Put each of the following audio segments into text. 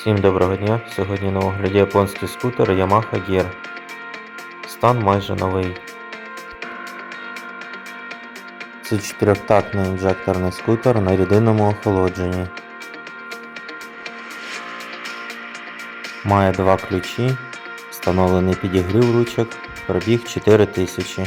Всім доброго дня! Сьогодні на огляді японський скутер Yamaha Gear. Стан майже новий. Це чотирьохтактний інжекторний скутер на рідинному охолодженні. Має два ключі, встановлений підігрів ручок, пробіг 4000.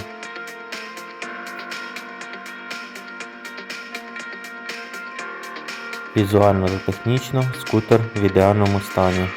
Візуально та технічно скутер в ідеальному стані.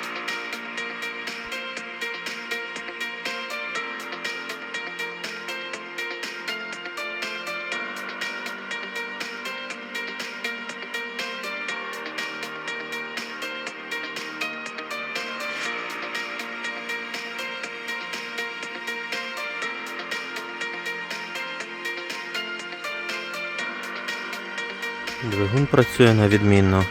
Двигун працює на відмінно.